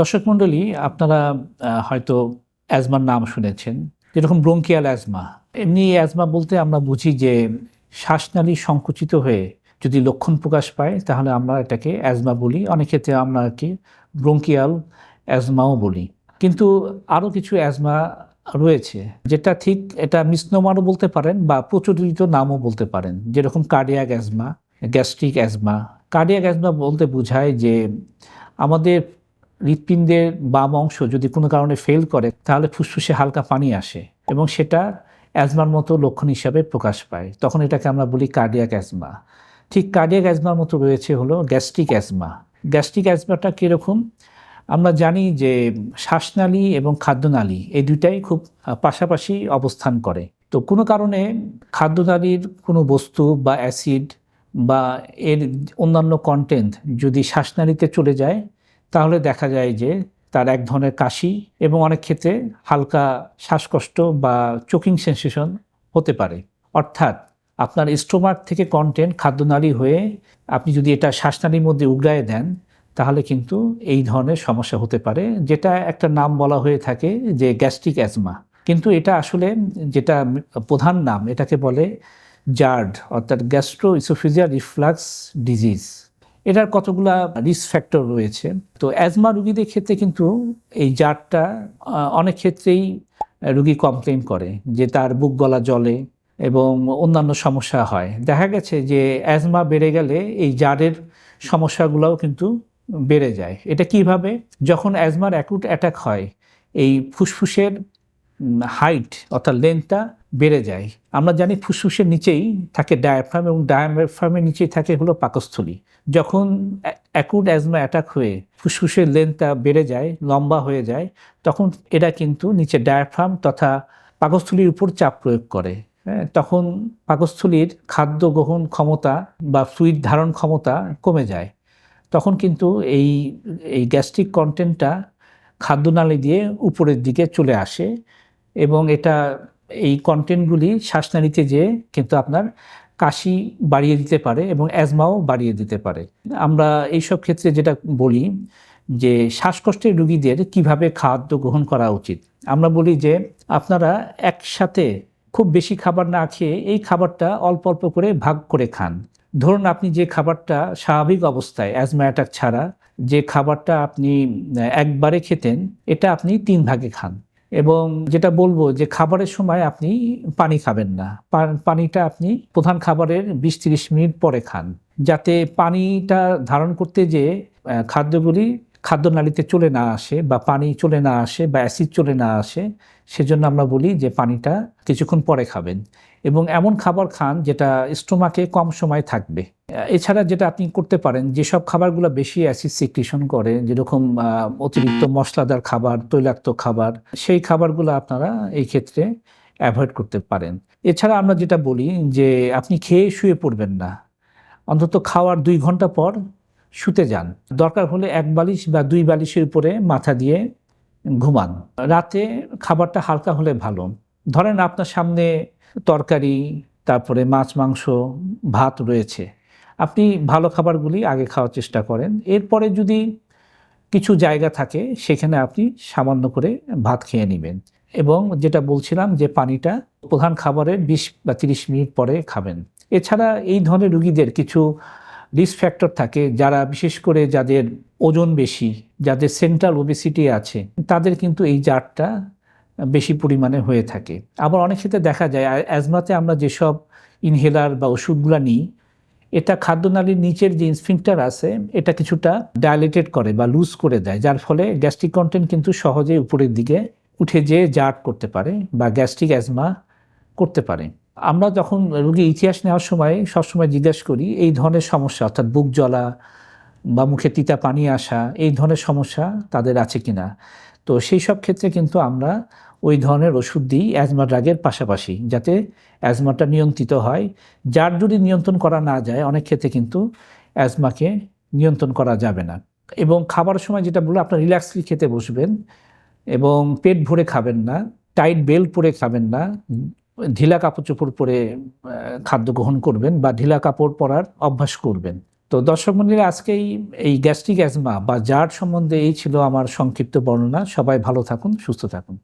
দর্শক মণ্ডলী, আপনারা হয়তো অ্যাজমার নাম শুনেছেন। যেরকম ব্রঙ্কিয়াল অ্যাজমা। এমনি অ্যাজমা বলতে আমরা বুঝি যে, শ্বাসনালী সংকুচিত হয়ে যদি লক্ষণ প্রকাশ পায়, তাহলে আমরা এটাকে অ্যাজমা বলি। অনেক ক্ষেত্রে আমরা কি ব্রঙ্কিয়াল অ্যাজমাও বলি। কিন্তু আরও কিছু অ্যাজমা রয়েছে, যেটা ঠিক এটা মিসনোমারও বলতে পারেন বা প্রচলিত নামও বলতে পারেন। যেরকম cardiac asthma, gastric asthma. Cardiac asthma বলতে বোঝায় যে, আমাদের হৃৎপিণ্ডের বাম অংশ যদি কোনো কারণে ফেল করে, তাহলে ফুসফুসে হালকা পানি আসে এবং সেটা অ্যাজমার মতো লক্ষণ হিসাবে প্রকাশ পায়। তখন এটাকে আমরা বলি কার্ডিয়াক অ্যাজমা ঠিক কার্ডিয়াক অ্যাজমার মতো রয়েছে হলো গ্যাস্ট্রিক অ্যাজমা গ্যাস্ট্রিক অ্যাজমাটা কীরকম? আমরা জানি যে শ্বাসনালী এবং খাদ্যনালী এই দুইটাই খুব পাশাপাশি অবস্থান করে। তো কোনো কারণে খাদ্যনালীর কোনো বস্তু বা অ্যাসিড বা এর অন্যান্য কন্টেন্ট যদি শ্বাসনালীতে চলে যায় তাহলে দেখা যায় যে তার এক ধরনের কাশি এবং অনেক ক্ষেত্রে হালকা শ্বাসকষ্ট বা চোকিং সেন্সেশন হতে পারে। অর্থাৎ আপনার স্টোমাক থেকে কন্টেন্ট খাদ্যনালী হয়ে আপনি যদি এটা শ্বাসনালীর মধ্যে উগড়ায় দেন, তাহলে কিন্তু এই ধরনের সমস্যা হতে পারে, যেটা একটা নাম বলা হয়ে থাকে যে গ্যাস্ট্রিক অ্যাজমা। কিন্তু এটা আসলে যেটা প্রধান নাম, এটাকে বলে জার্ড, অর্থাৎ গ্যাস্ট্রো ইসোফিজিয়াল রিফ্লাক্স ডিজিজ। এটার কতগুলা রিস্ক ফ্যাক্টর রয়েছে। তো অ্যাজমা রুগীদের ক্ষেত্রে কিন্তু এই জারটা অনেক ক্ষেত্রেই রুগী কমপ্লেন করে যে তার বুক গলা জলে এবং অন্যান্য সমস্যা হয়। দেখা গেছে যে অ্যাজমা বেড়ে গেলে এই জারের সমস্যাগুলোও কিন্তু বেড়ে যায়। এটা কীভাবে? যখন অ্যাজমার অ্যাকুট অ্যাটাক হয়, এই ফুসফুসের হাইট অর্থাৎ লেন্থটা বেড়ে যায়। আমরা জানি ফুসফুসের নিচেই থাকে ডায়াফ্রাম এবং ডায়াফ্রামের নিচেই থাকে হলো পাকস্থলী। যখন অ্যাকুট অ্যাজমা অ্যাটাক হয়ে ফুসফুসের লেন্থটা বেড়ে যায় লম্বা হয়ে যায় তখন এরা কিন্তু নিচে ডায়াফ্রাম তথা পাকস্থলীর উপর চাপ প্রয়োগ করে। হ্যাঁ, তখন পাকস্থলীর খাদ্য গ্রহণ ক্ষমতা বা ফ্লুইড ধারণ ক্ষমতা কমে যায়। তখন কিন্তু এই এই গ্যাস্ট্রিক কন্টেন্টটা খাদ্যনালী দিয়ে উপরের দিকে চলে আসে। এবং এটা, এই কন্টেন্টগুলি শ্বাসনালীতে যেয়ে কিন্তু আপনার কাশি বাড়িয়ে দিতে পারে এবং অ্যাজমাও বাড়িয়ে দিতে পারে। আমরা এইসব ক্ষেত্রে যেটা বলি যে, শ্বাসকষ্টের রুগীদের কীভাবে খাদ্য গ্রহণ করা উচিত? আমরা বলি যে, আপনারা একসাথে খুব বেশি খাবার না খেয়ে এই খাবারটা অল্প অল্প করে ভাগ করে খান। ধরুন আপনি যে খাবারটা স্বাভাবিক অবস্থায় অ্যাজমা অ্যাটাক ছাড়া যে খাবারটা আপনি একবারে খেতেন, এটা আপনি তিন ভাগে খান। এবং যেটা বলব যে খাবারের সময় আপনি পানি খাবেন না। পানিটা আপনি প্রধান খাবারের বিশ তিরিশ মিনিট পরে খান। যাতে পানিটা ধারণ করতে যে খাদ্যগুলি খাদ্যনালীতে চলে না আসে বা পানি চলে না আসে বা অ্যাসিড চলে না আসে, সেজন্য আমরা বলি যে পানিটা কিছুক্ষণ পরে খাবেন। এবং এমন খাবার খান যেটা স্টোমাকে কম সময় থাকবে। এছাড়া যেটা আপনি করতে পারেন, যেসব খাবারগুলো বেশি অ্যাসিড সিক্রিশন করে, যেরকম অতিরিক্ত মশলাদার খাবার, তৈলাক্ত খাবার, সেই খাবারগুলো আপনারা এই ক্ষেত্রে অ্যাভয়েড করতে পারেন। এছাড়া আমরা যেটা বলি যে আপনি খেয়ে শুয়ে পড়বেন না। অন্তত খাওয়ার দুই ঘণ্টা পর শুতে যান। দরকার হলে এক বালিশ বা দুই বালিশের উপরে মাথা দিয়ে ঘুমান। রাতে খাবারটা হালকা হলে ভালো। ধরেন আপনার সামনে তরকারি, তারপরে মাছ, মাংস, ভাত রয়েছে। আপনি ভালো খাবারগুলি আগে খাওয়ার চেষ্টা করেন। এরপরে যদি কিছু জায়গা থাকে, সেখানে আপনি সামান্য করে ভাত খেয়ে নেবেন। এবং যেটা বলছিলাম যে পানিটা প্রধান খাবারের বিশ বা তিরিশ মিনিট পরে খাবেন। এছাড়া এই ধরনের রুগীদের কিছু রিস্ক ফ্যাক্টর থাকে, যারা বিশেষ করে যাদের ওজন বেশি, যাদের সেন্ট্রাল ওবেসিটি আছে, তাদের কিন্তু এই জারটা বেশি পরিমাণে হয়ে থাকে। আবার অনেক ক্ষেত্রে দেখা যায় অ্যাজমাতে আমরা যেসব ইনহেলার বা ওষুধগুলো নিই, এটা খাদ্যনালীর নিচের যে ইনস্ফিংটার আছে, এটা কিছুটা ডাইলেটেড করে বা লুজ করে দেয়, যার ফলে গ্যাস্ট্রিক কন্টেন্ট কিন্তু সহজে উপরের দিকে উঠে যেয়ে জার্ট করতে পারে বা গ্যাস্ট্রিক অ্যাজমা করতে পারে। আমরা যখন রোগী ইতিহাস নেওয়ার সময় সবসময় জিজ্ঞাসা করি, এই ধরনের সমস্যা, অর্থাৎ বুক জ্বলা বা মুখে তিতা পানি আসা, এই ধরনের সমস্যা তাদের আছে কিনা? তো সেই সব ক্ষেত্রে কিন্তু আমরা ওই ধরনের ওষুধ দিই অ্যাজমা ড্রাগের পাশাপাশি, যাতে অ্যাজমাটা নিয়ন্ত্রিত হয়। যার যদি নিয়ন্ত্রণ করা না যায়, অনেক ক্ষেত্রে কিন্তু অ্যাজমাকে নিয়ন্ত্রণ করা যাবে না। এবং খাবার সময় যেটা বলল আপনার রিল্যাক্সলি খেতে বসবেন এবং পেট ভরে খাবেন না টাইট বেল পরে খাবেন না ঢিলা কাপড় চোপড় পরে খাদ্য গ্রহণ করবেন বা ঢিলা কাপড় পরার অভ্যাস করবেন। তো দর্শক মন্ডলী, আজকেই এই গ্যাস্ট্রিক অ্যাজমা বা জার সম্বন্ধে এই ছিল আমার সংক্ষিপ্ত বর্ণনা। সবাই ভালো থাকুন, সুস্থ থাকুন।